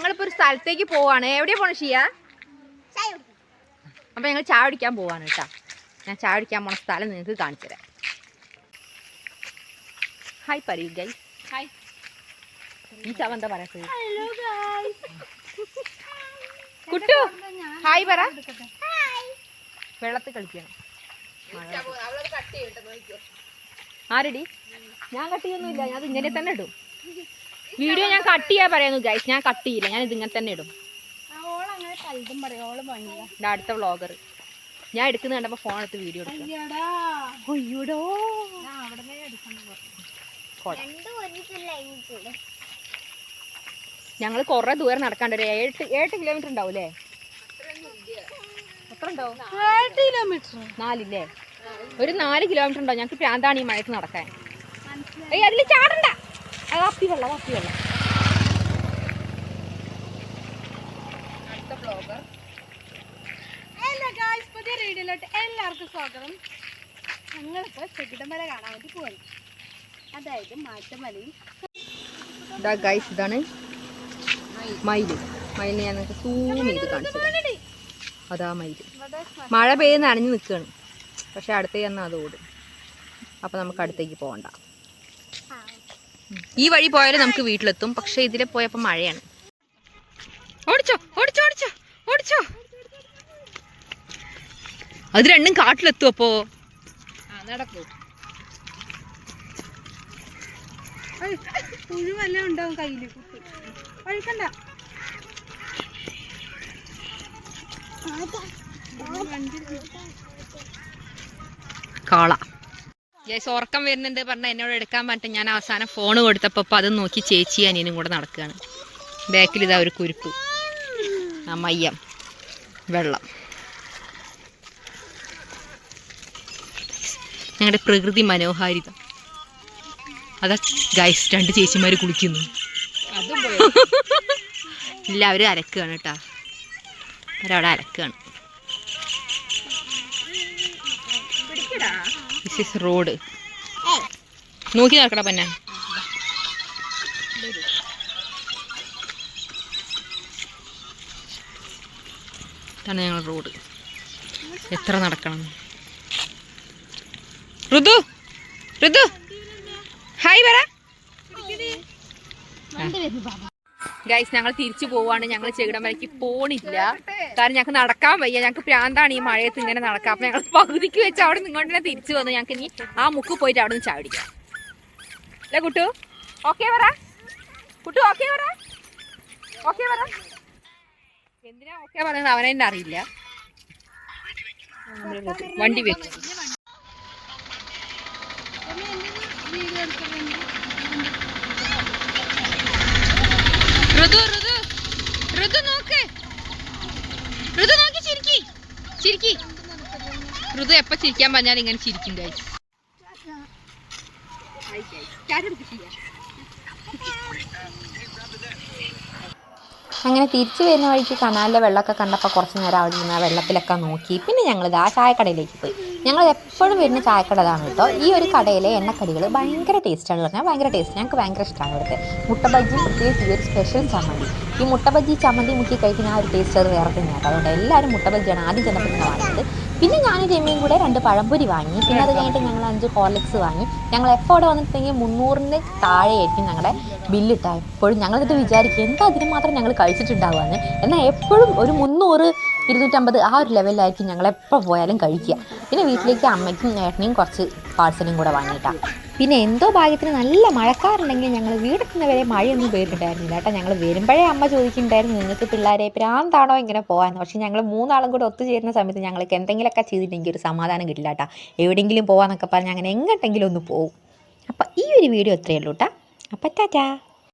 ഞങ്ങളിപ്പോ ഒരു സ്ഥലത്തേക്ക് പോവാണ്. എവിടെയാ പോണ ഷിയ? അപ്പൊ ഞങ്ങൾ ചായ കുടിക്കാൻ പോവാണ് കേട്ടാ. ഞാൻ ചായ കുടിക്കാൻ പോണ സ്ഥലം നിങ്ങൾക്ക് കാണിച്ചു തരാം. ഹായ് പറയൂ ഗൈ ഹായ് ഈ ചവ എന്താ പറയാത്തത് കുട്ടു. ഹായ് പറ. വെള്ളത്തിൽ കളിക്കണം ആരടി? ഞാൻ കട്ട് ചെയ്യൊന്നുമില്ല ഞാൻ ഇങ്ങനെ തന്നെ ഇടും. വീഡിയോ ഞാൻ കട്ട് ചെയ്യാൻ പറയുന്നു ഗൈസ് ഞാൻ കട്ട് ചെയ്യില്ല. ഞാൻ ഇതിങ്ങനെ തന്നെ ഇടും. അടുത്ത വ്ളോഗർ ഞാൻ എടുക്കുന്ന കണ്ടപ്പോ ഫോൺ എടുത്ത് വീഡിയോ ഞങ്ങൾ കൊറേ ഞങ്ങൾ ദൂരം നടക്കാണ്ട് ഒരു ഏഴ് ഏഴ് കിലോമീറ്റർ ഉണ്ടാവൂലേ എത്ര ഉണ്ടാവും? കിലോമീറ്റർ നാലില്ലേ? ഒരു നാല് കിലോമീറ്റർ ഉണ്ടാവും. ഞങ്ങൾക്ക് പ്രാന്താണ് ഈ മഴയത്ത് നടക്കാൻ. അതിൽ ചാടണ്ട. അപ്പി വെള്ളം അപ്പി വെള്ളം പുതിയ എല്ലാവർക്കും സ്വാഗതം കാണാൻ വേണ്ടി ഇതാ ഇതാണ് മഴ പെയ്യുന്ന അണിഞ്ഞ് നിൽക്കുകയാണ് പക്ഷെ അടുത്തേക്ക് എന്നാൽ അത് ഓടും അപ്പം നമുക്ക് അടുത്തേക്ക് പോകണ്ട ഈ വഴി പോയാലും നമുക്ക് വീട്ടിലെത്തും. പക്ഷെ ഇതിലെ പോയപ്പോൾ മഴയാണ്. ഓടിച്ചോ ഓടിച്ചോ ഓടിച്ചോ ഓടിച്ചോ. അത് രണ്ടും കാട്ടിലെത്തും അപ്പോ. നടക്കൂ. പുഴുവെല്ലാം ഉണ്ടാവും കയ്യിൽ കഴിക്കണ്ട കാള. യെസ് ഉറക്കം വരുന്നുണ്ട് പറഞ്ഞാൽ എന്നോട് എടുക്കാൻ പറഞ്ഞിട്ട് ഞാൻ അവസാനം ഫോൺ കൊടുത്തപ്പോൾ അപ്പം അത് നോക്കി ചേച്ചി അനിയനും കൂടെ നടക്കുകയാണ്. ബാക്കിൽ ഇതാ ഒരു കുരുപ്പ്. ആ മയ്യം. വെള്ളം. ഞങ്ങളുടെ പ്രകൃതി മനോഹാരിത. അതാ ഗൈസ് രണ്ട് ചേച്ചിമാർ കുളിക്കുന്നു. ഇല്ല അവർ അരക്കുകയാണ് കേട്ടാ. അവരവിടെ അരക്കുകയാണ്. ദിസ് ഇസ് റോഡ് നോക്കി നടക്കടാ പന്ന. ഇതാണ് ഞങ്ങൾ റോഡ് എത്ര നടക്കണം. ഋതു ഋതു. ഹായ് പറ ഗൈസ് ഞങ്ങൾ തിരിച്ചു പോവാണ്. ഞങ്ങൾ ചെകിടം വരയ്ക്ക് പോണില്ല. കാരണം ഞങ്ങൾക്ക് നടക്കാൻ വയ്യ. ഞങ്ങൾക്ക് പ്രാന്താണ് ഈ മഴയത്ത് ഇങ്ങനെ നടക്കാം അപ്പൊ ഞങ്ങൾ പകുതിക്ക് വെച്ച് അവിടെ നിന്ന് ഇങ്ങോട്ട് തന്നെ തിരിച്ചു വന്നു. ഞങ്ങൾക്ക് ഇനി ആ മുക്ക് പോയിട്ട് അവിടെ നിന്ന് ചാടിക്കാം അല്ലേ കുട്ടു? ഓക്കെ പറ. കുട്ടു ഓക്കെ പറ. ഓക്കെ പറ. എന്തിനാ ഓക്കെ പറയുന്നത്? അവനെ തന്നെ അറിയില്ല. വണ്ടി വെച്ചു. ഋതു ഋതു നോക്ക് ഋതു നോക്കി ചിരിക്കി ചിരിക്കി ഋതു എപ്പോ ചിരിക്കാൻ പറഞ്ഞാൽ ഇങ്ങനെ ചിരിക്കും ഗൈസ് അങ്ങനെ തിരിച്ചു വരുന്ന വഴിക്ക് കനാലിലെ വെള്ളമൊക്കെ കണ്ടപ്പോൾ കുറച്ച് നേരം അവിടെ നിന്ന് വെള്ളത്തിലൊക്കെ നോക്കി. പിന്നെ ഞങ്ങൾ ആ ചായക്കടയിലേക്ക് പോയി. ഞങ്ങൾ എപ്പോഴും വരുന്ന ചായക്കട ഇതാണ് കേട്ടോ. ഈ ഒരു കടയിലെ എണ്ണക്കടികൾ ഭയങ്കര ടേസ്റ്റാണ് പറഞ്ഞാൽ ഭയങ്കര ടേസ്റ്റ് ഞങ്ങൾക്ക് ഭയങ്കര ഇഷ്ടമാണ് ഇവിടുത്തെ മുട്ട ബജ്ജി പ്രത്യേകിച്ച് ഈ ഒരു സ്പെഷ്യൽ ചമ്മന്തി. ഈ മുട്ട ബജ്ജി ചമ്മന്തി മുക്കി കഴിക്കുന്ന ആ ഒരു ടേസ്റ്റ് അത് വേറെ തന്നെയാണ്. അതുകൊണ്ട് എല്ലാവരും മുട്ടബജിയാണ് ആദ്യം ചെന്നപ്പോൾ വാങ്ങിയത്. പിന്നെ ഞാനും രമ്യയും കൂടെ രണ്ട് പഴംപൊരി വാങ്ങി. പിന്നെ അത് കഴിഞ്ഞിട്ട് ഞങ്ങൾ അഞ്ച് ഹോർലിക്സ് വാങ്ങി. ഞങ്ങൾ എപ്പോൾ അവിടെ വന്നിട്ടുണ്ടെങ്കിൽ മുന്നൂറിന് താഴെയായിരിക്കും ഞങ്ങളുടെ ബില്ലിട്ടാൽ എപ്പോഴും ഞങ്ങളിത് വിചാരിക്കും എന്താ അതിന് മാത്രം ഞങ്ങൾ കഴിച്ചിട്ടുണ്ടാവുകയെന്ന്. എന്നാൽ എപ്പോഴും ഒരു മുന്നൂറ് ഇരുന്നൂറ്റമ്പത് ആ ഒരു ലെവലിലായിരിക്കും ഞങ്ങൾ എപ്പോൾ പോയാലും കഴിക്കുക. പിന്നെ വീട്ടിലേക്ക് അമ്മയ്ക്കും ഏട്ടനെയും കുറച്ച് പാഴ്സലും കൂടെ വാങ്ങിയിട്ടാണ് പിന്നെ എന്തോ ഭാഗ്യത്തിന് നല്ല മഴക്കാറുണ്ടെങ്കിൽ ഞങ്ങൾ വീടെത്തുന്നവരെ മഴയൊന്നും പേരിട്ടുണ്ടായിരുന്നില്ല കേട്ടോ. ഞങ്ങൾ വരുമ്പോഴേ അമ്മ ചോദിക്കുന്നുണ്ടായിരുന്നു നിങ്ങൾക്ക് പിള്ളേരെ പ്രാന്താണോ ഇങ്ങനെ പോകാൻ പക്ഷേ ഞങ്ങൾ മൂന്നാളും കൂടെ ഒത്തുചേരുന്ന സമയത്ത് ഞങ്ങൾക്ക് എന്തെങ്കിലുമൊക്കെ ചെയ്തിട്ടുണ്ടെങ്കിൽ ഒരു സമാധാനം കിട്ടില്ല കേട്ടോ. എവിടെയെങ്കിലും പോകാമെന്നൊക്കെ പറഞ്ഞ് അങ്ങനെ എങ്ങോട്ടെങ്കിലും ഒന്ന് പോകും അപ്പം ഈ ഒരു വീഡിയോ ഇത്രയേ ഉള്ളൂ കേട്ടോ. അപ്പം ടാറ്റാ.